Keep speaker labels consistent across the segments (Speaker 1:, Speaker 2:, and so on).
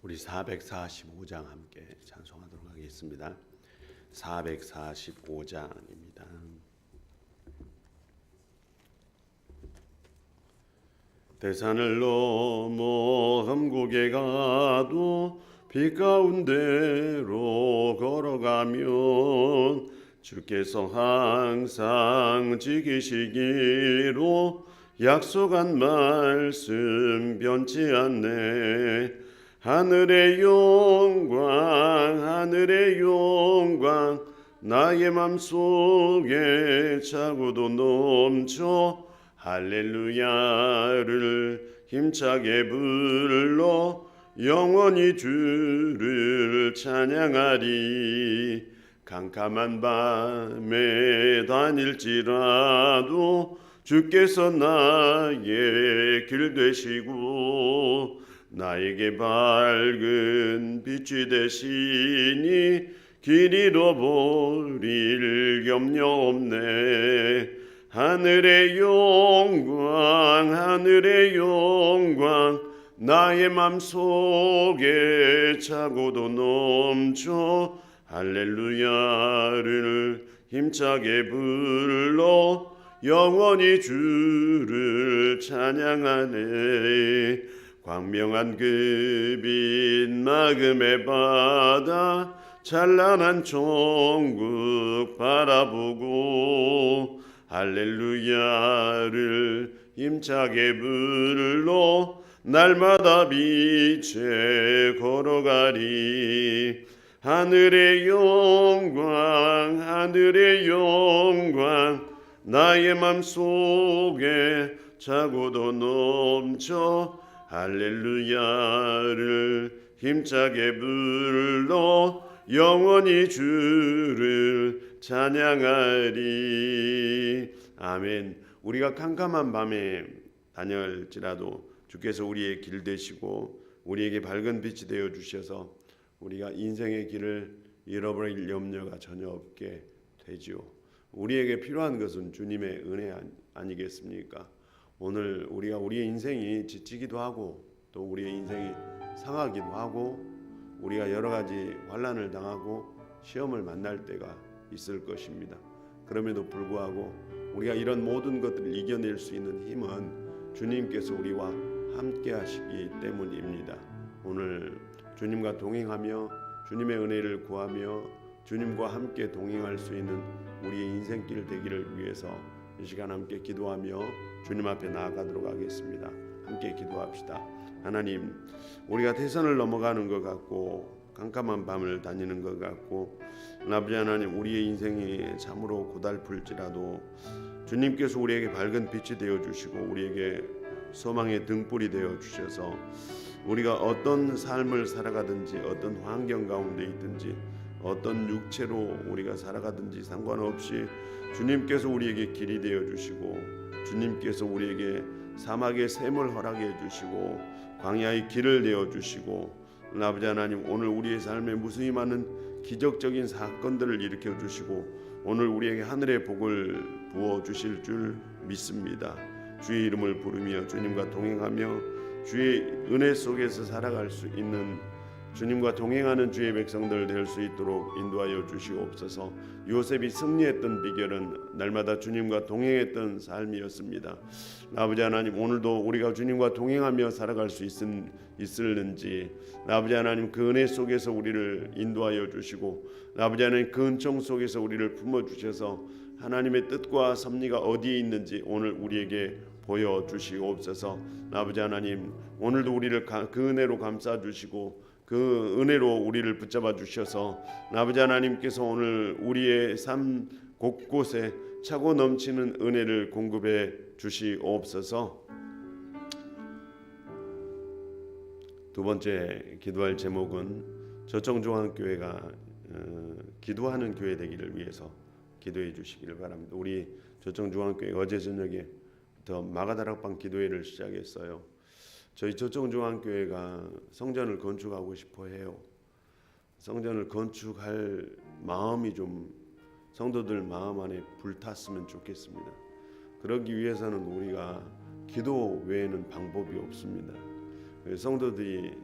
Speaker 1: 우리 445장 함께 찬송하도록 하겠습니다. 445장입니다. 대산을 넘어 험곡에 가도 빛 가운데로 걸어가면 주께서 항상 지키시기로 약속한 말씀 변치 않네 하늘의 영광 하늘의 영광 나의 맘속에 차고도 넘쳐 할렐루야를 힘차게 불러 영원히 주를 찬양하리. 캄캄한 밤에 다닐지라도 주께서 나의 길 되시고 나에게 밝은 빛이 되시니 길 잃어버릴 염려 없네. 하늘의 영광 하늘의 영광 나의 맘속에 차고도 넘쳐 할렐루야를 힘차게 불러 영원히 주를 찬양하네 광명한 그빛 마금의 바다 찬란한 천국 바라보고 할렐루야를 힘차게 불러 날마다 빛에 걸어가리. 하늘의 영광 하늘의 영광 나의 맘속에 차고도 넘쳐 할렐루야를 힘차게 불러 영원히 주를 찬양하리 아멘 우리가 캄캄한 밤에 다녀올지라도 주께서 우리의 길 되시고 우리에게 밝은 빛이 되어 주셔서 우리가 인생의 길을 잃어버릴 염려가 전혀 없게 되지요. 우리에게 필요한 것은 주님의 은혜 아니겠습니까? 오늘 우리가 우리의 인생이 지치기도 하고 또 우리의 인생이 상하기도 하고 우리가 여러 가지 환란을 당하고 시험을 만날 때가 있을 것입니다. 그럼에도 불구하고 우리가 이런 모든 것들을 이겨낼 수 있는 힘은 주님께서 우리와 함께 하시기 때문입니다. 오늘 주님과 동행하며 주님의 은혜를 구하며 주님과 함께 동행할 수 있는 우리의 인생길 되기를 위해서 이 시간 함께 기도하며 주님 앞에 나아가도록 하겠습니다. 함께 기도합시다. 하나님, 우리가 대선을 넘어가는 것 같고 깜깜한 밤을 다니는 것 같고 아버지 하나님 우리의 인생이 참으로 고달플지라도 주님께서 우리에게 밝은 빛이 되어 주시고 우리에게 소망의 등불이 되어 주셔서 우리가 어떤 삶을 살아가든지 어떤 환경 가운데 있든지 어떤 육체로 우리가 살아가든지 상관없이 주님께서 우리에게 길이 되어 주시고 주님께서 우리에게 사막의 샘을 허락해 주시고 광야의 길을 내어 주시고 아버지 하나님 오늘 우리의 삶에 무수히 많은 기적적인 사건들을 일으켜 주시고 오늘 우리에게 하늘의 복을 부어 주실 줄 믿습니다. 주의 이름을 부르며 주님과 동행하며 주의 은혜 속에서 살아갈 수 있는 주님과 동행하는 주의 백성들 될 수 있도록 인도하여 주시옵소서. 요셉이 승리했던 비결은 날마다 주님과 동행했던 삶이었습니다. 아버지 하나님 오늘도 우리가 주님과 동행하며 살아갈 수 있은, 있을는지 아버지 하나님 그 은혜 속에서 우리를 인도하여 주시고 아버지 하나님 그 은총 속에서 우리를 품어 주셔서 하나님의 뜻과 섭리가 어디에 있는지 오늘 우리에게 보여 주시옵소서. 아버지 하나님 오늘도 우리를 그 은혜로 감싸 주시고 그 은혜로 우리를 붙잡아 주셔서 아버지 하나님께서 오늘 우리의 삶 곳곳에 차고 넘치는 은혜를 공급해 주시옵소서. 두 번째 기도할 제목은 저청중앙교회가 어, 기도하는 교회 되기를 위해서 기도해 주시기를 바랍니다. 우리 저청중앙교회 어제 저녁에 더 마가다락방 기도회를 시작했어요. 저희 저청중앙교회가 성전을 건축하고 싶어 해요. 성전을 건축할 마음이 좀 성도들 마음 안에 불탔으면 좋겠습니다. 그러기 위해서는 우리가 기도 외에는 방법이 없습니다. 성도들이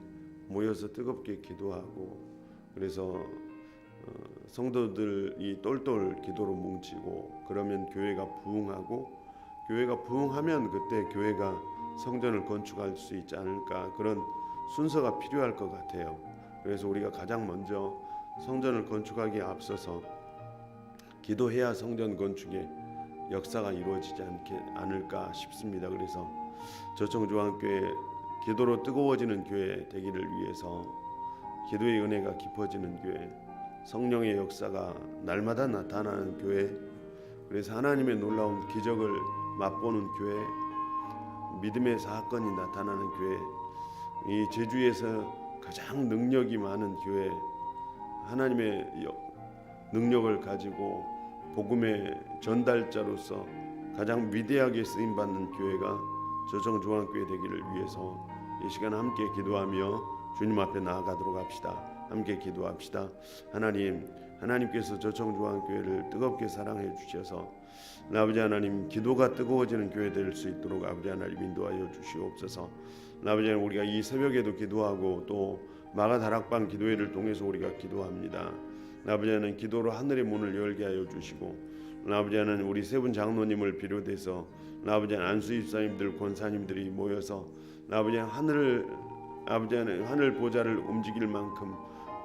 Speaker 1: 모여서 뜨겁게 기도하고 그래서 어, 성도들이 똘똘 기도로 뭉치고 그러면 교회가 부흥하고 교회가 부흥하면 그때 교회가 성전을 건축할 수 있지 않을까 그런 순서가 필요할 것 같아요. 그래서 우리가 가장 먼저 성전을 건축하기에 앞서서 기도해야 성전 건축의 역사가 이루어지지 않게 않을까 싶습니다. 그래서 저청중앙교회 기도로 뜨거워지는 교회 되기를 위해서 기도의 은혜가 깊어지는 교회, 성령의 역사가 날마다 나타나는 교회, 그래서 하나님의 놀라운 기적을 맛보는 교회, 믿음의 사건이 나타나는 교회, 이 제주에서 가장 능력이 많은 교회, 하나님의 여- 능력을 가지고 복음의 전달자로서 가장 위대하게 쓰임 받는 교회가 저정 중앙교회 되기를 위해서 이 시간 함께 기도하며 주님 앞에 나아가도록 합시다. 함께 기도합시다. 하나님, 하나님께서 저정중앙교회를 뜨겁게 사랑해 주셔서 아버지 하나님 기도가 뜨거워지는 교회 될 수 있도록 아버지 하나님 인도하여 주시옵소서. 아버지 하나님 우리가 이 새벽에도 기도하고 또 마가 다락방 기도회를 통해서 우리가 기도합니다. 아버지 하나님 기도로 하늘의 문을 열게 하여 주시고 아버지 하나님 우리 세분 장로님을 비롯해서 아버지 하나님 안수 입사님들 권사님들이 모여서 아버지 하늘을 아버지 하나님 하늘 보좌를 움직일 만큼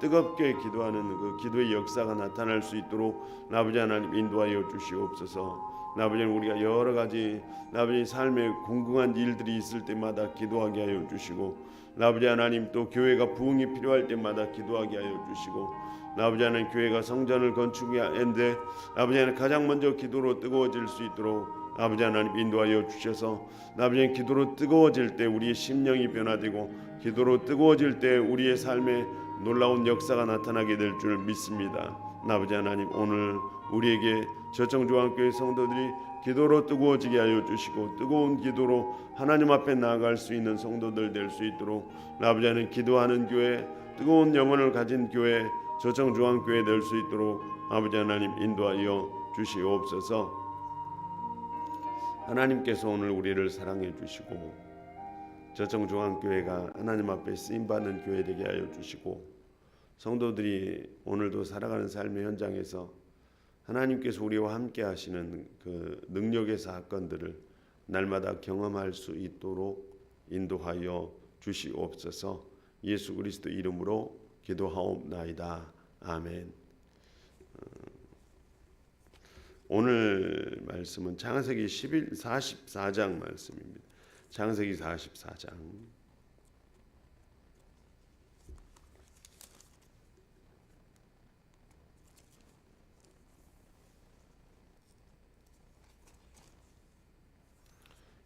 Speaker 1: 뜨겁게 기도하는 그 기도의 역사가 나타날 수 있도록 아버지 하나님 인도하여 주시옵소서. 하나님 우리가 여러 가지 아버지 삶에 궁금한 일들이 있을 때마다 기도하게 하여 주시고 아버지 하나님 또 교회가 부흥이 필요할 때마다 기도하게 하여 주시고 아버지 하나님 교회가 성전을 건축하는데 아버지 하나님 가장 먼저 기도로 뜨거워질 수 있도록 아버지 하나님 인도하여 주셔서 하나님 기도로 뜨거워질 때 우리의 심령이 변화되고 기도로 뜨거워질 때 우리의 삶에 놀라운 역사가 나타나게 될 줄 믿습니다. 아버지 하나님 오늘 우리에게 저청중앙교회 성도들이 기도로 뜨거워지게 하여 주시고 뜨거운 기도로 하나님 앞에 나아갈 수 있는 성도들 될 수 있도록 아버지 하나님 기도하는 교회 뜨거운 영혼을 가진 교회 저청중앙교회 될 수 있도록 아버지 하나님 인도하여 주시옵소서 하나님께서 오늘 우리를 사랑해 주시고 저청중앙교회가 하나님 앞에 쓰임 받는 교회 되게 하여 주시고 성도들이 오늘도 살아가는 삶의 현장에서 하나님께서 우리와 함께 하시는 그 능력의 사건들을 날마다 경험할 수 있도록 인도하여 주시옵소서. 예수 그리스도 이름으로 기도하옵나이다. 아멘. 어, 오늘 말씀은 창세기 11 44장 말씀입니다. 창세기 44장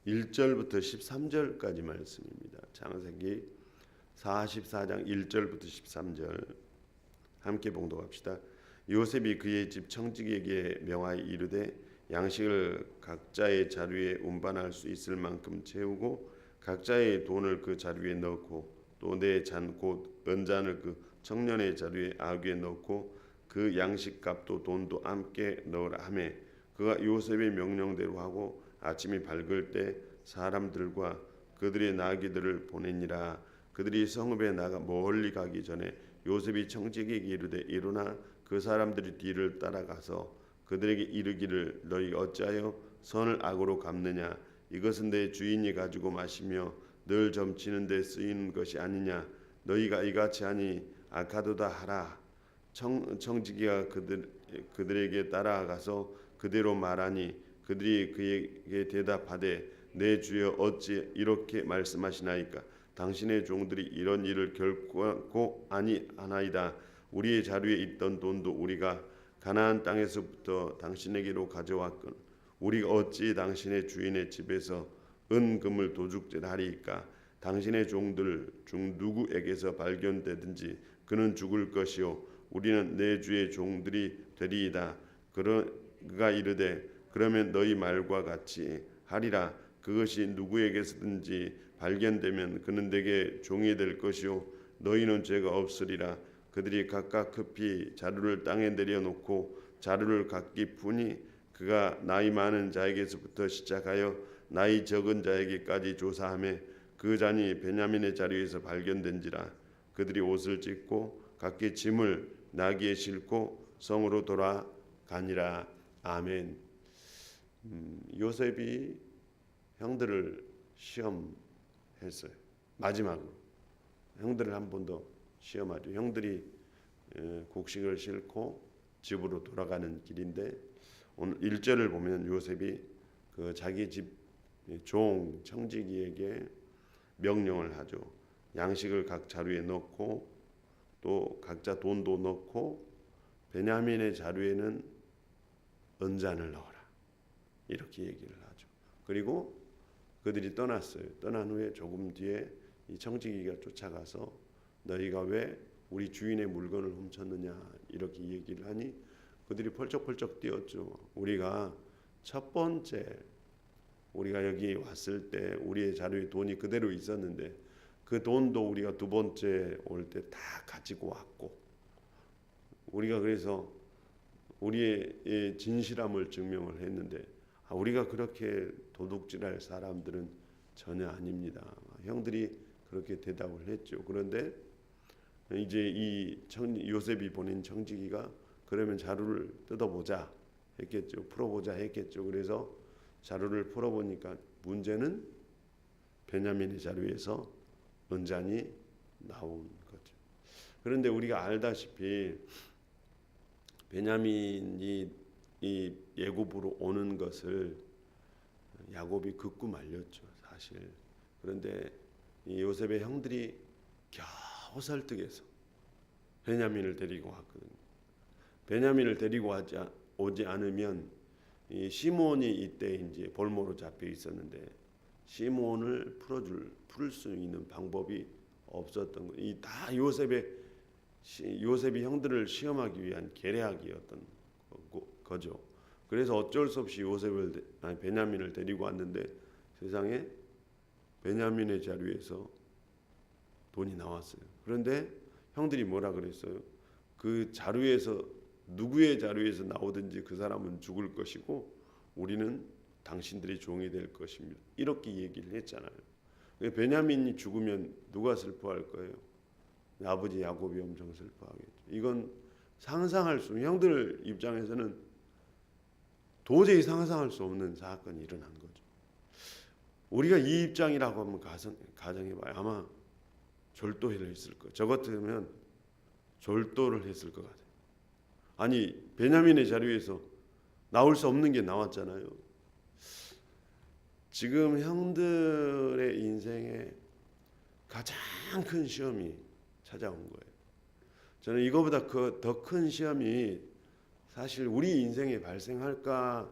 Speaker 1: 1절부터 13절까지 말씀입니다. 창세기 44장 1절부터 13절 함께 봉독합시다. 요셉이 그의 집 청지기에게 명하여 이르되 양식을 각자의 자루에 운반할 수 있을 만큼 채우고 각자의 돈을 그 자루에 넣고 또 내 잔 곧 은잔을 그 청년의 자루에 아귀에 넣고 그 양식값도 돈도 함께 넣으라 하매 그가 요셉의 명령대로 하고 아침이 밝을 때 사람들과 그들의 나귀들을 보내니라. 그들이 성읍에 나가 멀리 가기 전에 요셉이 청지기에게 이르되 일어나 그 사람들이 뒤를 따라가서 그들에게 이르기를 너희 어찌하여 선을 악으로 갚느냐? 이것은 내 주인이 가지고 마시며 늘 점치는 데 쓰이는 것이 아니냐? 너희가 이같이 하니 악하도다 하라. 청, 청지기가 그들, 그들에게 따라가서 그대로 말하니 그들이 그에게 대답하되 내 주여 어찌 이렇게 말씀하시나이까? 당신의 종들이 이런 일을 결코 아니 하나이다. 우리의 자루에 있던 돈도 우리가 가나안 땅에서부터 당신에게로 가져왔건 우리가 어찌 당신의 주인의 집에서 은금을 도둑질하리이까? 당신의 종들 중 누구에게서 발견되든지 그는 죽을 것이요. 우리는 내 주의 종들이 되리이다. 그가 이르되 그러면 너희 말과 같이 하리라. 그것이 누구에게서든지 발견되면 그는 내게 종이 될 것이요. 너희는 죄가 없으리라. 그들이 각각 급히 자루를 땅에 내려놓고 자루를 각기 푸니 그가 나이 많은 자에게서부터 시작하여 나이 적은 자에게까지 조사하며 그 잔이 베냐민의 자리에서 발견된지라. 그들이 옷을 찢고 각기 짐을 나귀에 싣고 성으로 돌아가니라. 아멘. 음, 요셉이 형들을 시험했어요. 마지막으로 형들을 한 번 더 시험하죠. 형들이 에, 곡식을 싣고 집으로 돌아가는 길인데 오늘 1절을 보면 요셉이 그 자기 집 종 청지기에게 명령을 하죠. 양식을 각 자루에 넣고 또 각자 돈도 넣고 베냐민의 자루에는 은잔을 넣어라. 이렇게 얘기를 하죠. 그리고 그들이 떠났어요. 떠난 후에 조금 뒤에 이 청지기가 쫓아가서 너희가 왜 우리 주인의 물건을 훔쳤느냐 이렇게 얘기를 하니 그들이 펄쩍펄쩍 뛰었죠. 우리가 첫 번째 우리가 여기 왔을 때 우리의 자료에 돈이 그대로 있었는데 그 돈도 우리가 두 번째 올 때 다 가지고 왔고 우리가 그래서 우리의 이 진실함을 증명을 했는데 아, 우리가 그렇게 도둑질할 사람들은 전혀 아닙니다. 형들이 그렇게 대답을 했죠. 그런데 이제 이 청, 요셉이 보낸 청지기가 그러면 자루를 뜯어보자 했겠죠. 풀어보자 했겠죠. 그래서 자루를 풀어보니까 문제는 베냐민의 자루에서 은잔이 나온 거죠. 그런데 우리가 알다시피 베냐민이 이 예굽으로 오는 것을 야곱이 극구 말렸죠, 사실. 그런데 이 요셉의 형들이 겨우 설득해서 베냐민을 데리고 왔거든요. 베냐민을 데리고 하지, 오지 않으면 이 시몬이 이때 이제 볼모로 잡혀 있었는데 시몬을 풀어줄 풀 수 있는 방법이 없었던 거. 이다 요셉의 시- 요셉이 형들을 시험하기 위한 계략이었던 거죠. 그래서 어쩔 수 없이 요셉을 데- 아니 베냐민을 데리고 왔는데 세상에 베냐민의 자리에서 돈이 나왔어요. 그런데 형들이 뭐라 그랬어요? 그 자루에서 누구의 자루에서 나오든지 그 사람은 죽을 것이고 우리는 당신들이 종이 될 것입니다. 이렇게 얘기를 했잖아요. 베냐민이 죽으면 누가 슬퍼할 거예요? 아버지 야곱이 엄청 슬퍼하겠죠. 이건 상상할 수 형들 입장에서는 도저히 상상할 수 없는 사건이 일어난 거죠. 우리가 이 입장이라고 하면 가정, 가정해봐요. 아마 졸도를 했을 거예요. 저 같으면 졸도를 했을 것 같아요. 아니 베냐민의 자리에서 나올 수 없는 게 나왔잖아요. 지금 형들의 인생에 가장 큰 시험이 찾아온 거예요. 저는 이거보다 그 더 큰 시험이 사실 우리 인생에 발생할까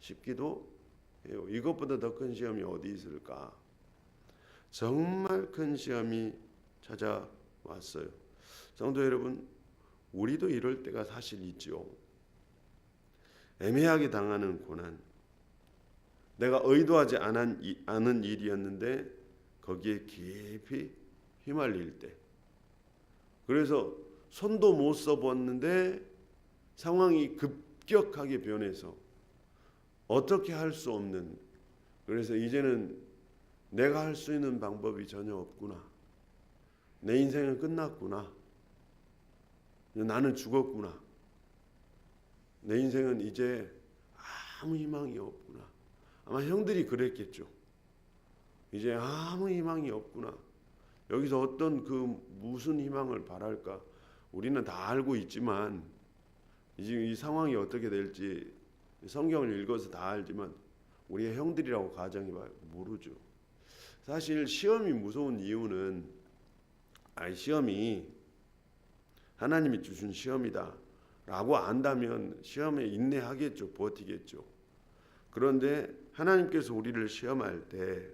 Speaker 1: 싶기도 해요. 이것보다 더 큰 시험이 어디 있을까? 정말 큰 시험이 찾아왔어요. 성도 여러분, 우리도 이럴 때가 사실 있죠. 애매하게 당하는 고난. 내가 의도하지 않은, 일이었는데 거기에 깊이 휘말릴 때. 그래서 손도 못 써봤는데 상황이 급격하게 변해서 어떻게 할 수 없는 그래서 이제는 내가 할 수 있는 방법이 전혀 없구나. 내 인생은 끝났구나. 나는 죽었구나. 내 인생은 이제 아무 희망이 없구나. 아마 형들이 그랬겠죠. 이제 아무 희망이 없구나. 여기서 어떤 그 무슨 희망을 바랄까? 우리는 다 알고 있지만 이제 이 상황이 어떻게 될지 성경을 읽어서 다 알지만 우리의 형들이라고 가정해 봐요. 모르죠. 사실 시험이 무서운 이유는 아 시험이 하나님이 주신 시험이다 라고 안다면 시험에 인내하겠죠. 버티겠죠. 그런데 하나님께서 우리를 시험할 때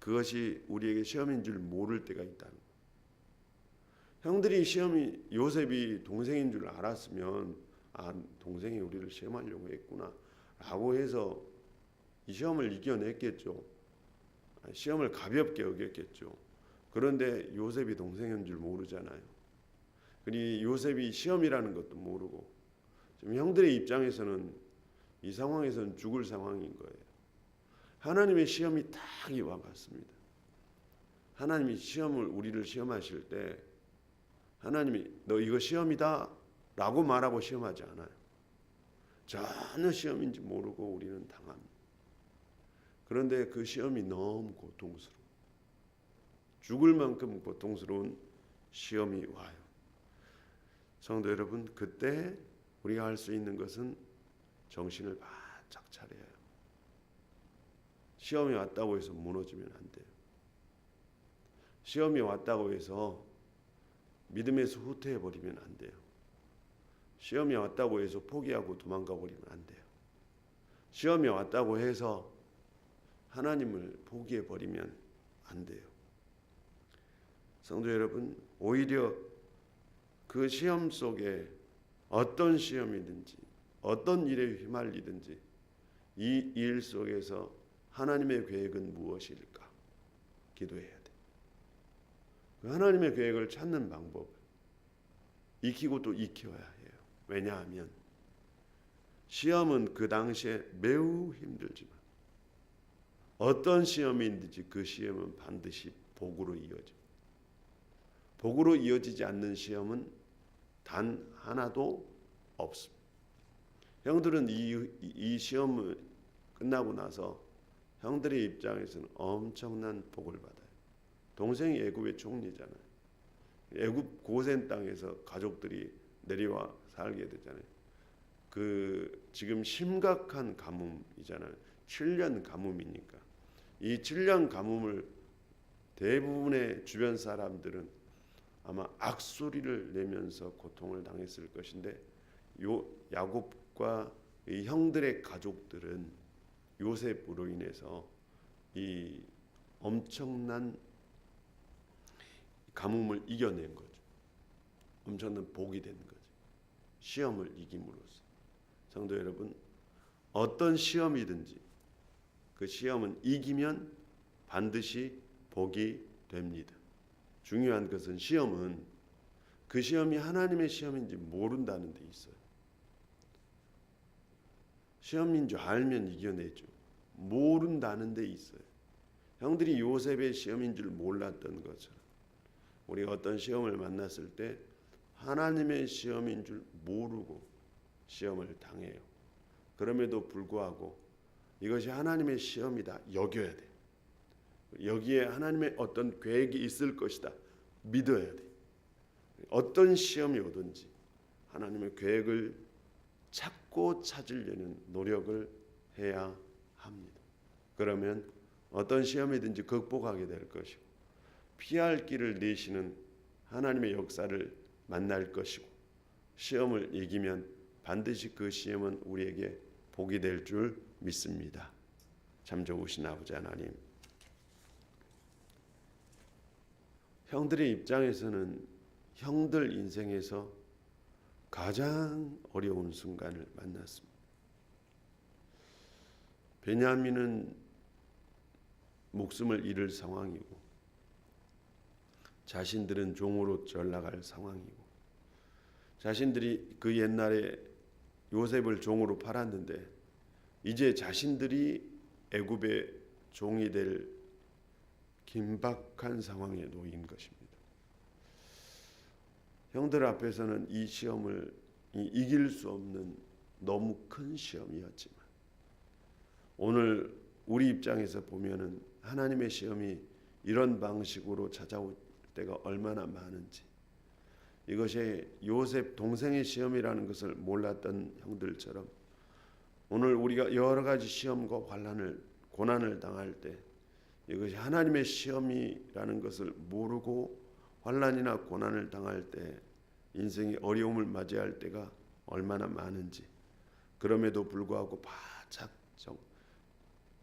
Speaker 1: 그것이 우리에게 시험인 줄 모를 때가 거예요. 형들이 시험이 요셉이 동생인 줄 알았으면 아 동생이 우리를 시험하려고 했구나라고 해서 이 시험을 이겨냈겠죠. 아, 시험을 가볍게 여겼겠죠. 그런데 요셉이 동생인 줄 모르잖아요. 그리 요셉이 시험이라는 것도 모르고 지금 형들의 입장에서는 이 상황에서는 죽을 상황인 거예요. 하나님의 시험이 딱 이와 같습니다. 하나님이 시험을 우리를 시험하실 때 하나님이 너 이거 시험이다 라고 말하고 시험하지 않아요. 전혀 시험인지 모르고 우리는 당합니다. 그런데 그 시험이 너무 고통스러워. 죽을 만큼 고통스러운 시험이 와요. 성도 여러분, 그때 우리가 할 수 있는 것은 정신을 바짝 차려야 해요. 시험이 왔다고 해서 무너지면 안 돼요. 시험이 왔다고 해서 믿음에서 후퇴해 버리면 안 돼요. 시험이 왔다고 해서 포기하고 도망가 버리면 안 돼요. 시험이 왔다고 해서 하나님을 포기해 버리면 안 돼요. 성도 여러분, 오히려 그 시험 속에 어떤 시험이든지 어떤 일에 휘말리든지 이 일 속에서 하나님의 계획은 무엇일까? 기도해야 돼. 그 하나님의 계획을 찾는 방법을 익히고 또 익혀야 해요. 왜냐하면 시험은 그 당시에 매우 힘들지만 어떤 시험인지 그 시험은 반드시 복으로 이어져. 복으로 이어지지 않는 시험은 단 하나도 없습니다. 형들은 이, 이 시험을 끝나고 나서 형들의 입장에서는 엄청난 복을 받아요. 동생이 애굽의 총리잖아요. 애굽 고센 땅에서 가족들이 내려와 살게 되잖아요. 그 지금 심각한 가뭄이잖아요. 7년 가뭄이니까 이 7년 가뭄을 대부분의 주변 사람들은 아마 악소리를 내면서 고통을 당했을 것인데 요 야곱과 이 형들의 가족들은 요셉으로 인해서 이 엄청난 가뭄을 이겨낸 거죠. 엄청난 복이 된 거죠. 시험을 이김으로써 성도 여러분 어떤 시험이든지 그 시험은 이기면 반드시 복이 됩니다. 중요한 것은 시험은 그 시험이 하나님의 시험인지 모른다는 데 있어요. 시험인 줄 알면 이겨내죠. 모른다는 데 있어요. 형들이 요셉의 시험인 줄 몰랐던 것처럼 우리가 어떤 시험을 만났을 때 하나님의 시험인 줄 모르고 시험을 당해요. 그럼에도 불구하고 이것이 하나님의 시험이다 여겨야 돼. 여기에 하나님의 어떤 계획이 있을 것이다 믿어야 돼. 어떤 시험이 오든지 하나님의 계획을 찾고 찾으려는 노력을 해야 합니다. 그러면 어떤 시험이든지 극복하게 될 것이고 피할 길을 내시는 하나님의 역사를 만날 것이고 시험을 이기면 반드시 그 시험은 우리에게 복이 될 줄 믿습니다. 참 좋으신 아버지 하나님. 형들의 입장에서는 형들 인생에서 가장 어려운 순간을 만났습니다. 베냐민은 목숨을 잃을 상황이고 자신들은 종으로 전락할 상황이고 자신들이 그 옛날에 요셉을 종으로 팔았는데 이제 자신들이 애굽의 종이 될 긴박한 상황에 놓인 것입니다. 형들 앞에서는 이 시험을 이길 수 없는 너무 큰 시험이었지만 오늘 우리 입장에서 보면은 하나님의 시험이 이런 방식으로 찾아올 때가 얼마나 많은지 이것이 요셉 동생의 시험이라는 것을 몰랐던 형들처럼 오늘 우리가 여러 가지 시험과 환란을 고난을 당할 때 이것이 하나님의 시험이라는 것을 모르고 환란이나 고난을 당할 때 인생의 어려움을 맞이할 때가 얼마나 많은지 그럼에도 불구하고 바짝 정,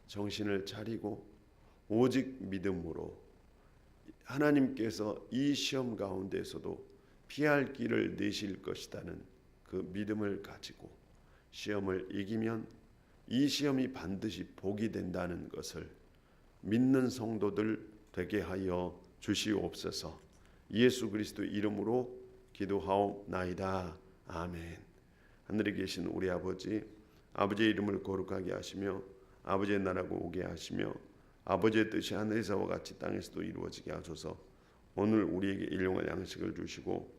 Speaker 1: 정신을 차리고 오직 믿음으로 하나님께서 이 시험 가운데서도 피할 길을 내실 것이다는 그 믿음을 가지고 시험을 이기면 이 시험이 반드시 복이 된다는 것을 믿는 성도들 되게 하여 주시옵소서. 예수 그리스도 이름으로 기도하옵나이다. 아멘. 하늘에 계신 우리 아버지, 아버지의 이름을 거룩하게 하시며 아버지의 나라가 오게 하시며 아버지의 뜻이 하늘에서와 같이 땅에서도 이루어지게 하소서. 오늘 우리에게 일용할 양식을 주시고